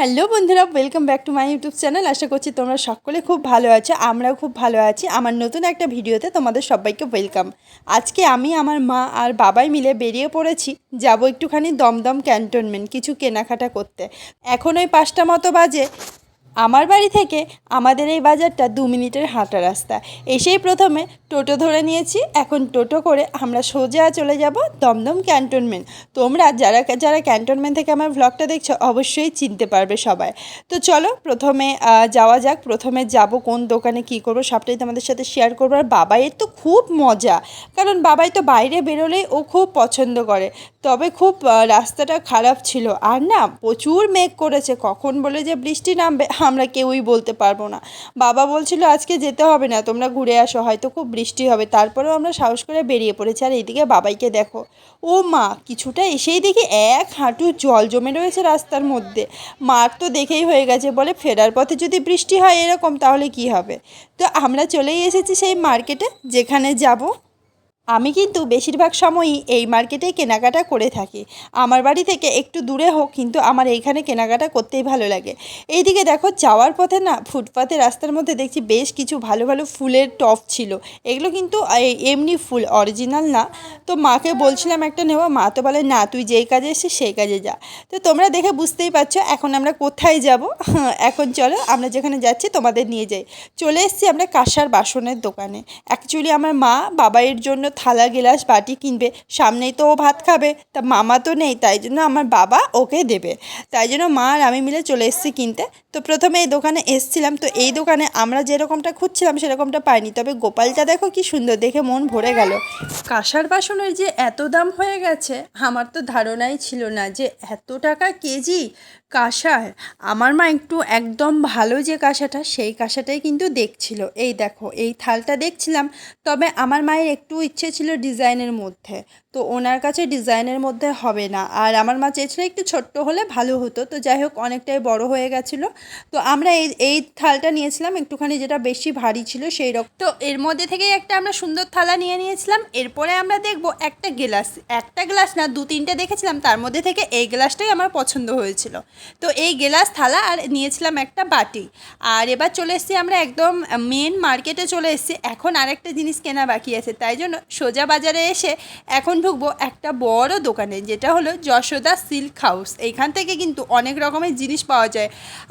Hello বন্ধুরা welcome back to my YouTube channel আশা করছি তোমরা সকলে খুব ভালো আছো, আমরাও খুব ভালো আছি। আমার নতুন একটা ভিডিওতে তোমাদের সবাইকে ওয়েলকাম আজকে আমি, আমার মা আর বাবাই মিলে বেরিয়ে পড়েছি, যাব একটুখানি দমদম ক্যান্টনমেন্ট কিছু কেনাকাটা করতে। এখন ওই পাঁচটা মতো বাজে আমার বাড়ি থেকে আমাদের এই বাজারটা দু মিনিটের হাঁটা রাস্তা। এসেই প্রথমে টোটো ধরে নিয়েছি, এখন টোটো করে আমরা সোজা চলে যাব দমদম ক্যান্টনমেন্ট। তোমরা যারা যারা ক্যান্টনমেন্ট থেকে আমার ভ্লগটা দেখছ, অবশ্যই চিনতে পারবে সবাই। তো চলো প্রথমে যাওয়া যাক। প্রথমে যাব কোন দোকানে কি করব, সবটাই তোমাদের সাথে শেয়ার করব। আর বাবাইয়ের তো খুব মজা, কারণ বাবাই তো বাইরে বেরোলেই ও খুব পছন্দ করে। তবে খুব রাস্তাটা খারাপ ছিল। আর না, প্রচুর মেঘ করেছে। কখন বলে যে বৃষ্টি নামবে আমরা কেউই বলতে পারব না। বাবা বলছিল, আজকে যেতে হবে না, তোমরা ঘুরে আসো, হয়তো খুব বৃষ্টি হবে। তারপরেও আমরা সাহস করে বেরিয়ে পড়েছি। আর এইদিকে বাবাইকে দেখো, ও মা, কিছুটা এসেই দেখি এক হাঁটু জল জমে রয়েছে রাস্তার মধ্যে। মার তো দেখেই হয়ে গেছে, বলে, ফেরার পথে যদি বৃষ্টি হয় এরকম, তাহলে কি হবে? তো আমরা চলেই এসেছি সেই মার্কেটে, যেখানে যাব। আমি কিন্তু বেশিরভাগ সময়ই এই মার্কেটেই কেনাকাটা করে থাকি। আমার বাড়ি থেকে একটু দূরে হোক, কিন্তু আমার এইখানে কেনাকাটা করতেই ভালো লাগে। এইদিকে দেখো, যাওয়ার পথে না, ফুটপাতে রাস্তার মধ্যে দেখছি বেশ কিছু ভালো ভালো ফুলের টপ ছিল। এগুলো কিন্তু এমনি ফুল অরিজিনাল না। তো মাকে বলছিলাম একটা নেওয়া, মা তো বলে, না, তুই যেই কাজে এসেছিস, সেই কাজে যা। তো তোমরা দেখে বুঝতেই পারছ, এখন আমরা কোথায় যাব? এখন চলো, আমরা যেখানে যাচ্ছি, তোমাদের নিয়ে যাই। চলে এসেছি আমরা কাঁসার বাসনের দোকানে। অ্যাকচুয়ালি আমার মা বাবাইয়ের জন্য থালা গেলাস বাটি কিনবে, সামনেই তো ও ভাত খাবে, তা মামা তো নেই, তাই জন্য আমার বাবা ওকে দেবে। তাই জন্য মা আর আমি মিলে চলে এসেছি কিনতে। তো প্রথমে এই দোকানে এসছিলাম, তো এই দোকানে আমরা যেরকমটা খুঁজছিলাম সেরকমটা পাইনি। তবে গোপালটা দেখো কি সুন্দর, দেখে মন ভরে গেল। কাঁসার বাসনের যে এত দাম হয়ে গেছে, আমার তো ধারণাই ছিল না যে এত টাকা কেজি কাঁসার, আমার মা একটু একদম ভালো যে কাঁসাটা, সেই কাঁসাটাই কিন্তু দেখছিল। এই দেখো, এই থালটা দেখছিলাম, তবে আমার মায়ের একটু ইচ্ছে ছিল ডিজাইনের মধ্যে। তো ওনার কাছে ডিজাইনের মধ্যে হবে না। আর আমার মা চেয়েছিল একটু ছোট্ট হলে ভালো হতো। তো যাই হোক, অনেকটাই বড় হয়ে গেছিল। তো আমরা এই এই থালটা নিয়েছিলাম, একটুখানি যেটা বেশি ভারী ছিল সেই রকম। তো এর মধ্যে থেকেই একটা আমরা সুন্দর থালা নিয়ে নিয়েছিলাম। এরপরে আমরা দেখব একটা গ্লাস। একটা গ্লাস না দু তিনটে দেখেছিলাম। তার মধ্যে থেকে এই গ্লাসটাই আমার পছন্দ হয়েছিল। তো এই গেলাস থালা আর নিয়েছিলাম একটা বাটি। আর এবার চলে এসেছি আমরা একদম মেন মার্কেটে চলে এসেছি। এখন আরেকটা জিনিস কেনা বাকি আছে, তাই জন্য সোজা বাজারে এসে এখন ঢুকবো একটা বড় দোকানে, যেটা হলো যশোদা সিল্ক হাউস। এইখান থেকে কিন্তু অনেক রকমের জিনিস পাওয়া যায়।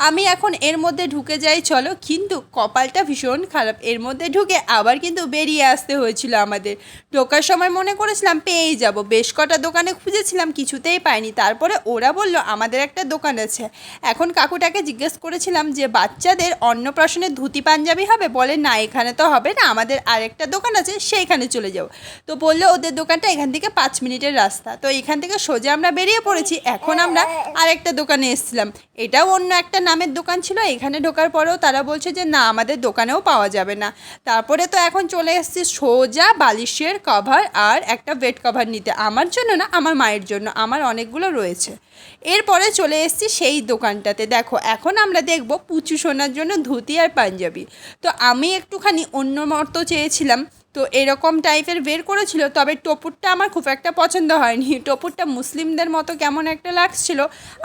আমি এখন এর মধ্যে ঢুকে যাই, চলো, কিন্তু কপালটা ভীষণ খারাপ। এর মধ্যে ঢুকে আবার কিন্তু বেরিয়ে আসতে হয়েছিল আমাদের। ঢোকার সময় মনে করেছিলাম পেয়েই যাব। বেশ কটা দোকানে খুঁজেছিলাম, কিছুতেই পাইনি। তারপরে ওরা বলল, আমাদের একটা দোকান আছে এখন কাকুটাকে জিজ্ঞেস করেছিলাম যে, বাচ্চাদের অন্নপ্রাশনের ধুতি পাঞ্জাবি হবে? বলে, না, এখানে তো হবে না, আমাদের আরেকটা দোকান আছে, সেইখানে চলে যাও তো বলল, ওদের দোকানটা এখান থেকে পাঁচ মিনিটের রাস্তা। তো এখান থেকে সোজা আমরা বেরিয়ে পড়েছি। এখন আমরা আরেকটা দোকানে এসেছিলাম। এটাও অন্য একটা নামের দোকান ছিল, এখানে ঢোকার পরেও তারা বলছে যে, না, আমাদের দোকানেও পাওয়া যাবে না। তারপরে তো এখন চলে এসেছি সোজা বালিশের কভার আর একটা বেড কভার নিতে। আমার জন্য না, আমার মায়ের জন্য, আমার অনেকগুলো রয়েছে। এরপরে চলে এসেছি সেই দোকানটাতে। দেখো, এখন আমরা দেখব পুচু সোনার জন্য ধুতি আর পাঞ্জাবি। তো আমি একটুখানি অন্য মর্ত চেয়েছিলাম। তো এরকম টাইপের বের করেছিল, তবে টপুরটা আমার খুব একটা পছন্দ হয়নি। টপুরটা মুসলিমদের মতো কেমন একটা লাগছিল,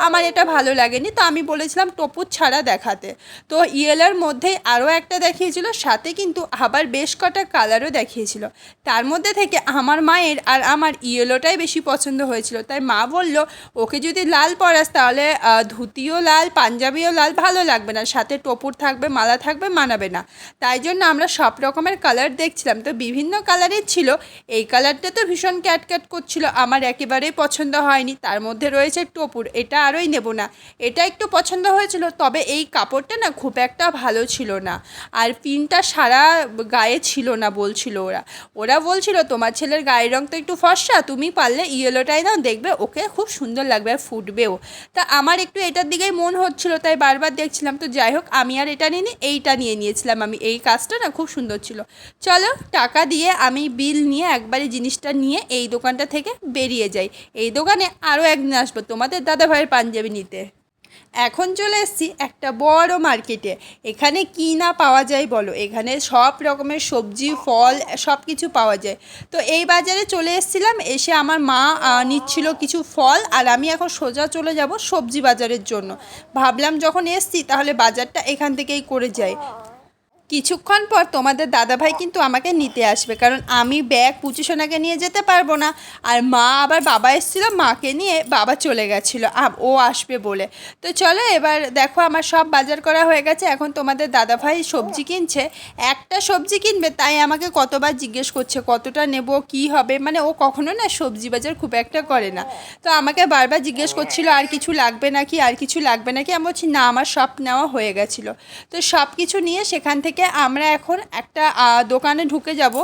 আমার এটা ভালো লাগেনি। তো আমি বলেছিলাম টপুর ছাড়া দেখাতে। তো ইয়েলার মধ্যেই আরও একটা দেখিয়েছিল, সাথে কিন্তু আবার বেশ কটা কালারও দেখিয়েছিল। তার মধ্যে থেকে আমার মায়ের আর আমার ইয়েলোটাই বেশি পছন্দ হয়েছিল। তাই মা বলল, ওকে যদি লাল পরাস, তাহলে ধুতিও লাল, পাঞ্জাবিও লাল, ভালো লাগবে না। সাথে টপুর থাকবে, মালা থাকবে, মানাবে না। তাই জন্য আমরা সব রকমের কালার দেখছিলাম। তো বিভিন্ন কালারের ছিল। এই কালারটা তো ভীষণ ক্যাট ক্যাট করছিল। আমার একেবারেই পছন্দ হয়নি। তার মধ্যে রয়েছে টপুর। এটা আরোই নেব না। এটা একটু পছন্দ হয়েছিল, তবে এই কাপড়টা না খুব একটা ভালো ছিল না। আর পিনটা সারা গায়ে ছিল না বলছিল ওরা। ওরা বলছিল, তোমার ছেলের গায়ের রং তো একটু ফর্সা, তুমি পারলে ইয়েলোটাই নাও, দেখবে ওকে খুব সুন্দর লাগবে আর ফুটবেও। তা আমার একটু এটার দিকেই মন হচ্ছিল, তাই বারবার দেখছিলাম। তো যাই হোক, আমি আর এটা নিয়ে নিই এইটা নিয়ে নিয়েছিলাম আমি। এই কাজটা না খুব সুন্দর ছিল। চলো টাকা দিয়ে আমি বিল নিয়ে একবারে জিনিসটা নিয়ে এই দোকানটা থেকে বেরিয়ে যাই। এই দোকানে আরও একদিন আসব তোমাদের দাদা ভাইয়ের পাঞ্জাবি নিতে। এখন চলে এসেছি একটা বড় মার্কেটে। এখানে কি না পাওয়া যায় বলো? এখানে সব রকমের সবজি, ফল, সব কিছু পাওয়া যায়। তো এই বাজারে চলে এসেছিলাম, এসে আমার মা নিচ্ছিল কিছু ফল আর আমি এখন সোজা চলে যাব সবজি বাজারের জন্য। ভাবলাম যখন এসছি তাহলে বাজারটা এখান থেকেই করে যাই। কিছুক্ষণ পর তোমাদের দাদাভাই কিন্তু আমাকে নিতে আসবে। কারণ আমি ব্যাগ পুচু সোনাকে নিয়ে যেতে পারব না। আর মা আবার বাবা এসেছিল মাকে নিয়ে বাবা চলে গেছিল। ও আসবে বলে। তো চলো এবার দেখো আমার সব বাজার করা হয়ে গেছে। এখন তোমাদের দাদাভাই সবজি কিনছে। একটা সবজি কিনবে তাই আমাকে কতবার জিজ্ঞেস করছে কতটা নেব কি হবে? মানে ও কখনো না সবজি বাজার খুব একটা করে না। তো আমাকে বারবার জিজ্ঞেস করছিল আর কিছু লাগবে নাকি? আর কিছু লাগবে নাকি? আমি বলছি না আমার সব নেওয়া হয়ে গেছিল। তো সব কিছু নিয়ে সেখান থেকে আমরা এখন একটা দোকানে ঢুকে যাব।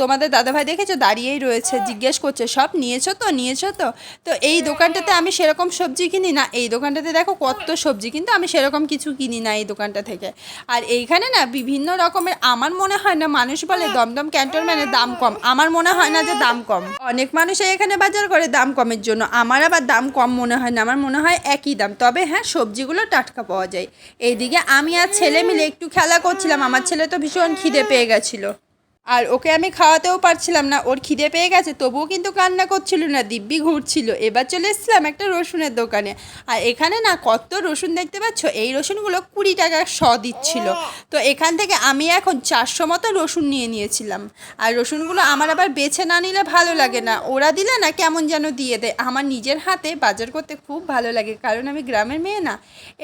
তোমাদের দাদাভাই দেখেছ? দাঁড়িয়েই রয়েছে জিজ্ঞেস করছে সব নিয়েছো তো? নিয়েছো তো? তো এই দোকানটাতে আমি সেরকম সবজি কিনি না। এই দোকানটাতে দেখো কত সবজি কিন্তু আমি সেরকম কিছু কিনি না এই দোকানটা থেকে। আর এইখানে না বিভিন্ন রকমের আমার মনে হয় না মানুষ বলে দমদম ক্যান্টনম্যানের দাম কম। আমার মনে হয় না যে দাম কম। অনেক মানুষই এখানে বাজার করে দাম কমের জন্য। আমার আবার দাম কম মনে হয় না। আমার মনে হয় একই দাম। তবে হ্যাঁ সবজিগুলো টাটকা পাওয়া যায়। এইদিকে আমি আর ছেলে মিলে একটু খেলা করছিলাম। আমার ছেলে তো ভীষণ খিদে পেয়ে গেছিল। আর ওকে আমি খাওয়াতেও পারছিলাম না। ওর খিদে পেয়ে গেছে, তবুও কিন্তু কান্না করছিল না, দিব্যি ঘুরছিল। এবার চলে এসেছিলাম একটা রসুনের দোকানে। আর এখানে না কত রসুন দেখতে পাচ্ছ? এই রসুনগুলো কুড়ি টাকা শ দিচ্ছিল। তো এখান থেকে আমি এখন চারশো মতো রসুন নিয়ে নিয়েছিলাম। আর রসুনগুলো আমার আবার বেছে না নিলে ভালো লাগে না। ওরা দিলে না কেমন যেন দিয়ে দেয়। আমার নিজের হাতে বাজার করতে খুব ভালো লাগে, কারণ আমি গ্রামের মেয়ে না।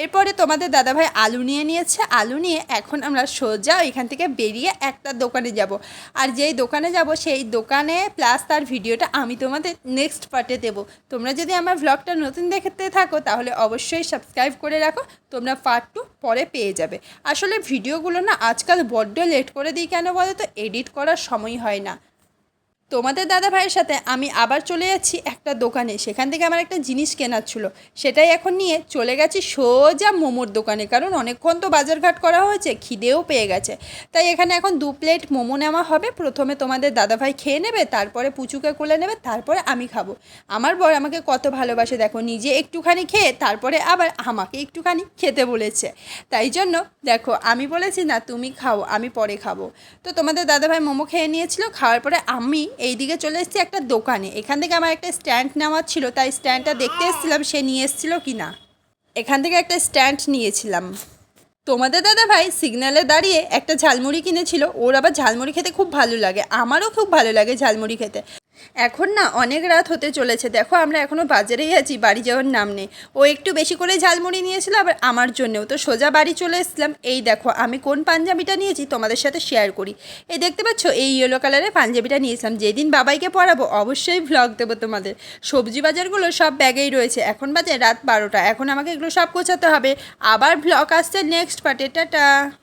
এরপরে তোমাদের দাদাভাই আলু নিয়ে নিয়েছে। আলু নিয়ে এখন আমরা সোজা এখান থেকে বেরিয়ে একটা দোকানে যাব। আর যেই দোকানে যাব, সেই দোকানে প্লাস তার ভিডিওটা আমি তোমাদের নেক্সট পার্টে দেবো। তোমরা যদি আমার ভ্লগটা নতুন দেখতে থাকো, তাহলে অবশ্যই সাবস্ক্রাইব করে রাখো, তোমরা পার্ট টু পরে পেয়ে যাবে। আসলে ভিডিওগুলো না আজকাল বড্ড লেট করে দিই কেন বলো তো এডিট করার সময় হয় না। তোমাদের দাদা ভাইয়ের সাথে আমি আবার চলে যাচ্ছি একটা দোকানে। সেখান থেকে আমার একটা জিনিস কেনার ছিল। সেটাই এখন নিয়ে চলে গেছি সোজা মোমোর দোকানে। কারণ অনেকক্ষণ তো বাজারঘাট করা হয়েছে, খিদেও পেয়ে গেছে। তাই এখানে এখন দু প্লেট মোমো নেওয়া হবে। প্রথমে তোমাদের দাদাভাই খেয়ে নেবে, তারপরে পুচুকে কোলে নেবে, তারপরে আমি খাব। আমার বর আমাকে কত ভালোবাসে, দেখো, নিজে একটুখানি খেয়ে, তারপরে আবার আমাকে একটুখানি খেতে বলেছে। তাই জন্য, দেখো, আমি বলেছি, না, তুমি খাও, আমি পরে খাব। তো তোমাদের দাদাভাই মোমো খেয়ে নিয়েছিল। খাওয়ার পরে আমি এইদিকে চলে এসেছি একটা দোকানে। এখান থেকে আমার একটা স্ট্যান্ড নেওয়ার ছিল, তাই স্ট্যান্ডটা দেখতে এসেছিলাম, সে নিয়ে এসেছিল কি না এখান থেকে একটা স্ট্যান্ড নিয়েছিলাম। তোমাদের দাদা ভাই সিগনালে দাঁড়িয়ে একটা ঝালমুড়ি কিনেছিল, ওর আবার ঝালমুড়ি খেতে খুব ভালো লাগে। আমারও খুব ভালো লাগে ঝালমুড়ি খেতে। এখন না অনেক রাত হতে চলেছে। দেখো আমরা এখনও বাজারেই আছি, বাড়ি যাওয়ার নাম নেই। ও একটু বেশি করে ঝালমুড়ি নিয়েছিল, আবার আমার জন্যেও। তো সোজা বাড়ি চলে এসেছিলাম। এই দেখো, আমি কোন পাঞ্জাবিটা নিয়েছি তোমাদের সাথে শেয়ার করি। এই দেখতে পাচ্ছ, এই ইয়েলো কালারের পাঞ্জাবিটা নিয়েছিলাম। যেদিন বাবাইকে পরাবো অবশ্যই ভ্লগ দেবো তোমাদের। সবজি বাজারগুলো সব ব্যাগেই রয়েছে। এখন বাজে রাত বারোটা। এখন আমাকে এগুলো সব গোছাতে হবে। আবার ভ্লগ আসছে নেক্সট পার্টে টাটা!